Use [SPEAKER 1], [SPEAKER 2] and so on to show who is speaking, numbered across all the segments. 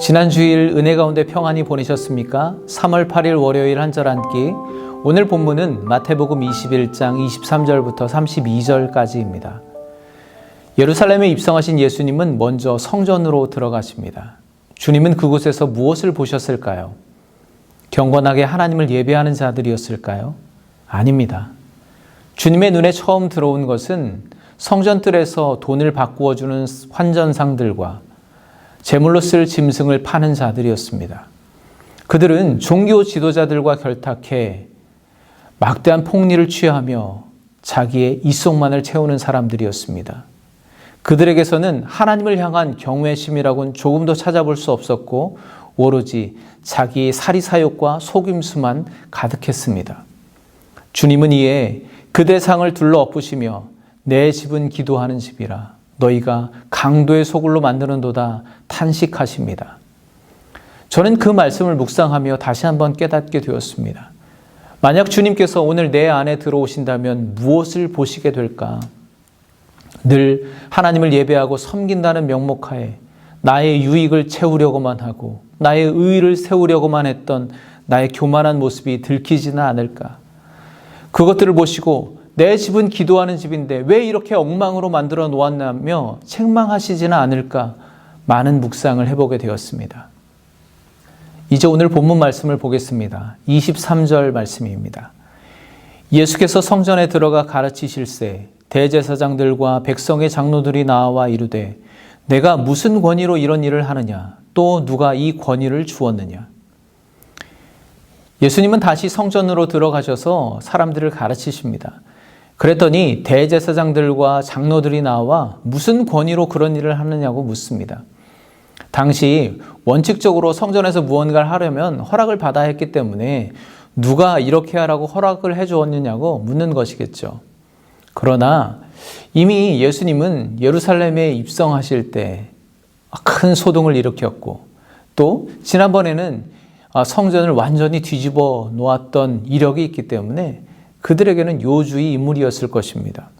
[SPEAKER 1] 지난 주일 은혜 가운데 평안히 보내셨습니까? 3월 8일 월요일 한절 한끼 오늘 본문은 마태복음 21장 23절부터 32절까지입니다. 예루살렘에 입성하신 예수님은 먼저 성전으로 들어가십니다. 주님은 그곳에서 무엇을 보셨을까요? 경건하게 하나님을 예배하는 자들이었을까요? 아닙니다. 주님의 눈에 처음 들어온 것은 성전뜰에서 돈을 바꾸어 주는 환전상들과 제물로 쓸 짐승을 파는 자들이었습니다. 그들은 종교 지도자들과 결탁해 막대한 폭리를 취하며 자기의 이속만을 채우는 사람들이었습니다. 그들에게서는 하나님을 향한 경외심이라고는 조금도 찾아볼 수 없었고 오로지 자기의 사리사욕과 속임수만 가득했습니다. 주님은 이에 그 대 상을 둘러 엎으시며 내 집은 기도하는 집이라 너희가 강도의 소굴로 만드는도다 탄식하십니다. 저는 그 말씀을 묵상하며 다시 한번 깨닫게 되었습니다. 만약 주님께서 오늘 내 안에 들어오신다면 무엇을 보시게 될까? 늘 하나님을 예배하고 섬긴다는 명목하에 나의 유익을 채우려고만 하고 나의 의의를 세우려고만 했던 나의 교만한 모습이 들키지는 않을까? 그것들을 보시고 내 집은 기도하는 집인데 왜 이렇게 엉망으로 만들어 놓았냐며 책망하시지는 않을까? 많은 묵상을 해보게 되었습니다. 이제 오늘 본문 말씀을 보겠습니다. 23절 말씀입니다. 예수께서 성전에 들어가 가르치실세 대제사장들과 백성의 장로들이 나와 이르되 내가 무슨 권위로 이런 일을 하느냐 또 누가 이 권위를 주었느냐 예수님은 다시 성전으로 들어가셔서 사람들을 가르치십니다. 그랬더니 대제사장들과 장로들이 나와 무슨 권위로 그런 일을 하느냐고 묻습니다. 당시 원칙적으로 성전에서 무언가를 하려면 허락을 받아야 했기 때문에 누가 이렇게 하라고 허락을 해 주었느냐고 묻는 것이겠죠. 그러나 이미 예수님은 예루살렘에 입성하실 때 큰 소동을 일으켰고 또 지난번에는 성전을 완전히 뒤집어 놓았던 이력이 있기 때문에 그들에게는 요주의 인물이었을 것입니다.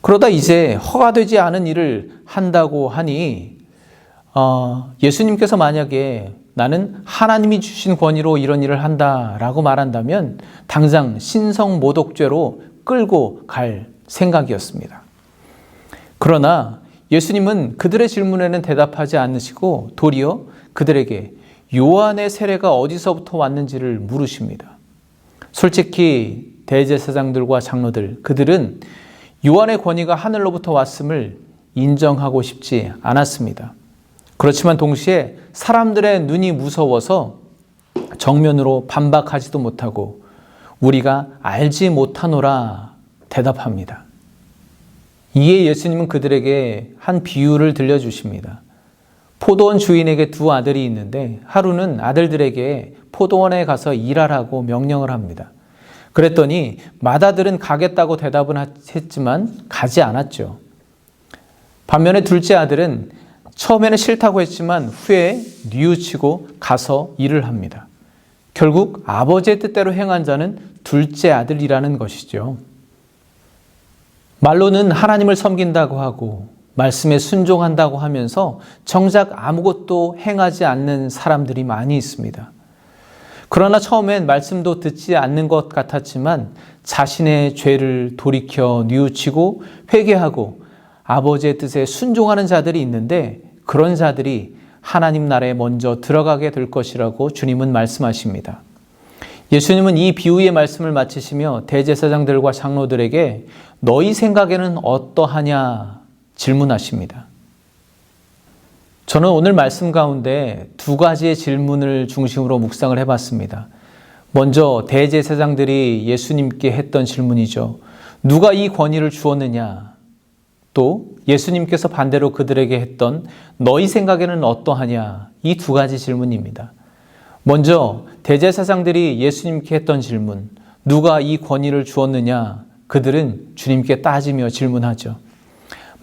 [SPEAKER 1] 그러다 이제 허가되지 않은 일을 한다고 하니 어, 예수님께서 만약에 나는 하나님이 주신 권위로 이런 일을 한다라고 말한다면 당장 신성 모독죄로 끌고 갈 생각이었습니다. 그러나 예수님은 그들의 질문에는 대답하지 않으시고 도리어 그들에게 요한의 세례가 어디서부터 왔는지를 물으십니다. 솔직히 대제사장들과 장로들 그들은 요한의 권위가 하늘로부터 왔음을 인정하고 싶지 않았습니다. 그렇지만 동시에 사람들의 눈이 무서워서 정면으로 반박하지도 못하고 우리가 알지 못하노라 대답합니다. 이에 예수님은 그들에게 한 비유를 들려주십니다. 포도원 주인에게 두 아들이 있는데 하루는 아들들에게 포도원에 가서 일하라고 명령을 합니다. 그랬더니 맏아들은 가겠다고 대답은 했지만 가지 않았죠. 반면에 둘째 아들은 처음에는 싫다고 했지만 후에 뉘우치고 가서 일을 합니다. 결국 아버지의 뜻대로 행한 자는 둘째 아들이라는 것이죠. 말로는 하나님을 섬긴다고 하고 말씀에 순종한다고 하면서 정작 아무것도 행하지 않는 사람들이 많이 있습니다. 그러나 처음엔 말씀도 듣지 않는 것 같았지만 자신의 죄를 돌이켜 뉘우치고 회개하고 아버지의 뜻에 순종하는 자들이 있는데 그런 자들이 하나님 나라에 먼저 들어가게 될 것이라고 주님은 말씀하십니다. 예수님은 이 비유의 말씀을 마치시며 대제사장들과 장로들에게 너희 생각에는 어떠하냐 질문하십니다. 저는 오늘 말씀 가운데 두 가지의 질문을 중심으로 묵상을 해봤습니다. 먼저 대제사장들이 예수님께 했던 질문이죠. 누가 이 권위를 주었느냐? 또 예수님께서 반대로 그들에게 했던 너희 생각에는 어떠하냐? 이 두 가지 질문입니다. 먼저 대제사장들이 예수님께 했던 질문, 누가 이 권위를 주었느냐? 그들은 주님께 따지며 질문하죠.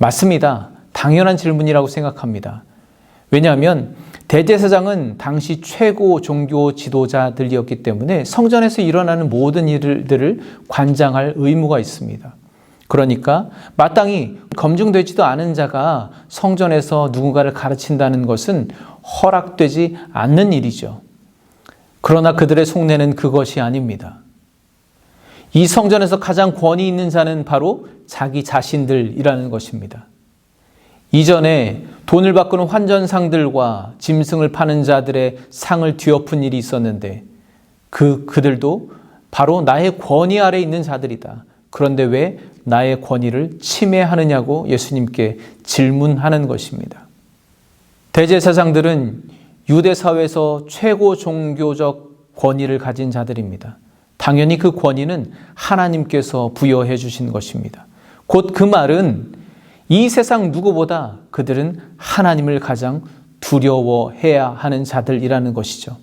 [SPEAKER 1] 맞습니다. 당연한 질문이라고 생각합니다. 왜냐하면 대제사장은 당시 최고 종교 지도자들이었기 때문에 성전에서 일어나는 모든 일들을 관장할 의무가 있습니다. 그러니까 마땅히 검증되지도 않은 자가 성전에서 누군가를 가르친다는 것은 허락되지 않는 일이죠. 그러나 그들의 속내는 그것이 아닙니다. 이 성전에서 가장 권위 있는 자는 바로 자기 자신들이라는 것입니다. 이전에 돈을 바꾸는 환전상들과 짐승을 파는 자들의 상을 뒤엎은 일이 있었는데 그 그들도 바로 나의 권위 아래 있는 자들이다. 그런데 왜 나의 권위를 침해하느냐고 예수님께 질문하는 것입니다. 대제사장들은 유대 사회에서 최고 종교적 권위를 가진 자들입니다. 당연히 그 권위는 하나님께서 부여해 주신 것입니다. 곧 그 말은 이 세상 누구보다 그들은 하나님을 가장 두려워해야 하는 자들이라는 것이죠.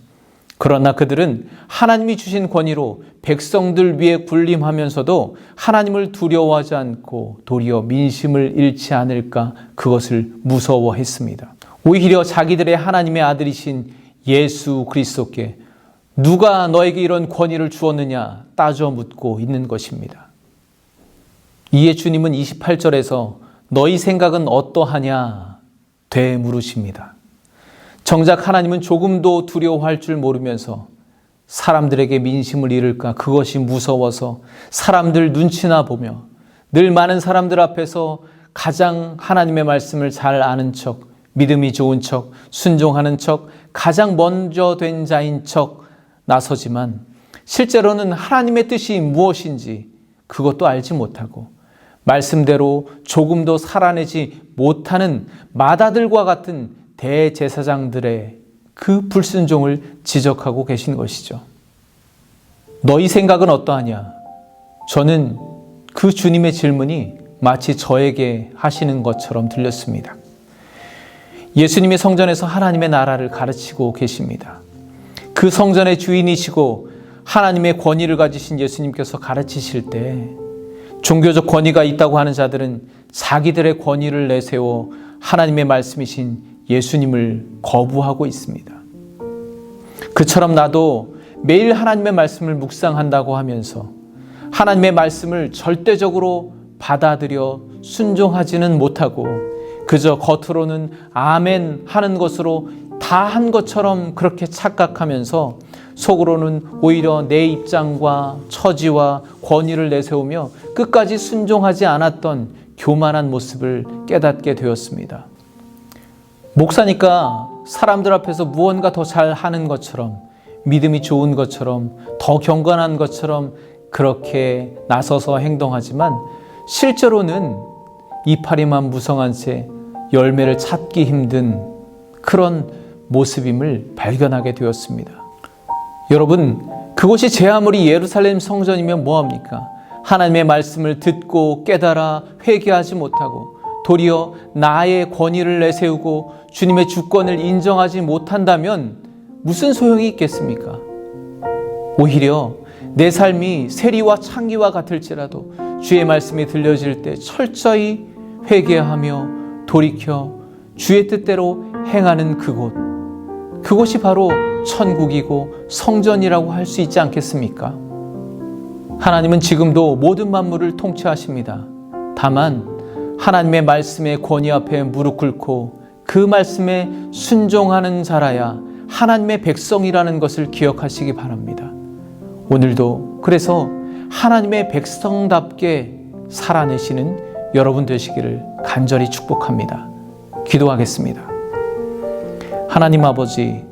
[SPEAKER 1] 그러나 그들은 하나님이 주신 권위로 백성들 위에 군림하면서도 하나님을 두려워하지 않고 도리어 민심을 잃지 않을까 그것을 무서워했습니다. 오히려 자기들의 하나님의 아들이신 예수 그리스도께 누가 너에게 이런 권위를 주었느냐 따져 묻고 있는 것입니다. 이에 주님은 28절에서 너희 생각은 어떠하냐 되물으십니다. 정작 하나님은 조금도 두려워할 줄 모르면서 사람들에게 민심을 잃을까 그것이 무서워서 사람들 눈치나 보며 늘 많은 사람들 앞에서 가장 하나님의 말씀을 잘 아는 척, 믿음이 좋은 척, 순종하는 척, 가장 먼저 된 자인 척 나서지만 실제로는 하나님의 뜻이 무엇인지 그것도 알지 못하고 말씀대로 조금도 살아내지 못하는 마다들과 같은 대제사장들의 그 불순종을 지적하고 계신 것이죠. 너희 생각은 어떠하냐? 저는 그 주님의 질문이 마치 저에게 하시는 것처럼 들렸습니다. 예수님의 성전에서 하나님의 나라를 가르치고 계십니다. 그 성전의 주인이시고 하나님의 권위를 가지신 예수님께서 가르치실 때 종교적 권위가 있다고 하는 자들은 자기들의 권위를 내세워 하나님의 말씀이신 예수님을 거부하고 있습니다. 그처럼 나도 매일 하나님의 말씀을 묵상한다고 하면서 하나님의 말씀을 절대적으로 받아들여 순종하지는 못하고 그저 겉으로는 아멘 하는 것으로 다 한 것처럼 그렇게 착각하면서 속으로는 오히려 내 입장과 처지와 권위를 내세우며 끝까지 순종하지 않았던 교만한 모습을 깨닫게 되었습니다. 목사니까 사람들 앞에서 무언가 더 잘 하는 것처럼 믿음이 좋은 것처럼 더 경건한 것처럼 그렇게 나서서 행동하지만 실제로는 이파리만 무성한 채 열매를 찾기 힘든 그런 모습임을 발견하게 되었습니다. 여러분, 그곳이 제 아무리 예루살렘 성전이면 뭐합니까? 하나님의 말씀을 듣고 깨달아 회개하지 못하고 도리어 나의 권위를 내세우고 주님의 주권을 인정하지 못한다면 무슨 소용이 있겠습니까? 오히려 내 삶이 세리와 창기와 같을지라도 주의 말씀이 들려질 때 철저히 회개하며 돌이켜 주의 뜻대로 행하는 그곳. 그곳이 바로 천국이고 성전이라고 할 수 있지 않겠습니까? 하나님은 지금도 모든 만물을 통치하십니다. 다만 하나님의 말씀의 권위 앞에 무릎 꿇고 그 말씀에 순종하는 자라야 하나님의 백성이라는 것을 기억하시기 바랍니다. 오늘도 그래서 하나님의 백성답게 살아내시는 여러분 되시기를 간절히 축복합니다. 기도하겠습니다. 하나님 아버지,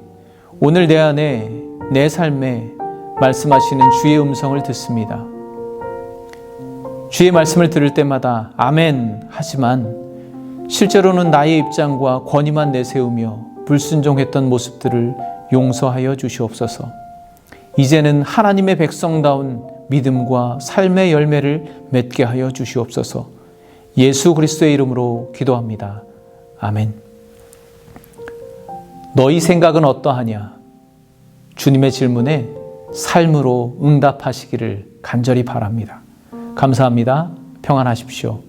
[SPEAKER 1] 오늘 내 안에 내 삶에 말씀하시는 주의 음성을 듣습니다. 주의 말씀을 들을 때마다 아멘 하지만 실제로는 나의 입장과 권위만 내세우며 불순종했던 모습들을 용서하여 주시옵소서. 이제는 하나님의 백성다운 믿음과 삶의 열매를 맺게 하여 주시옵소서. 예수 그리스도의 이름으로 기도합니다. 아멘. 너희 생각은 어떠하냐? 주님의 질문에 삶으로 응답하시기를 간절히 바랍니다. 감사합니다. 평안하십시오.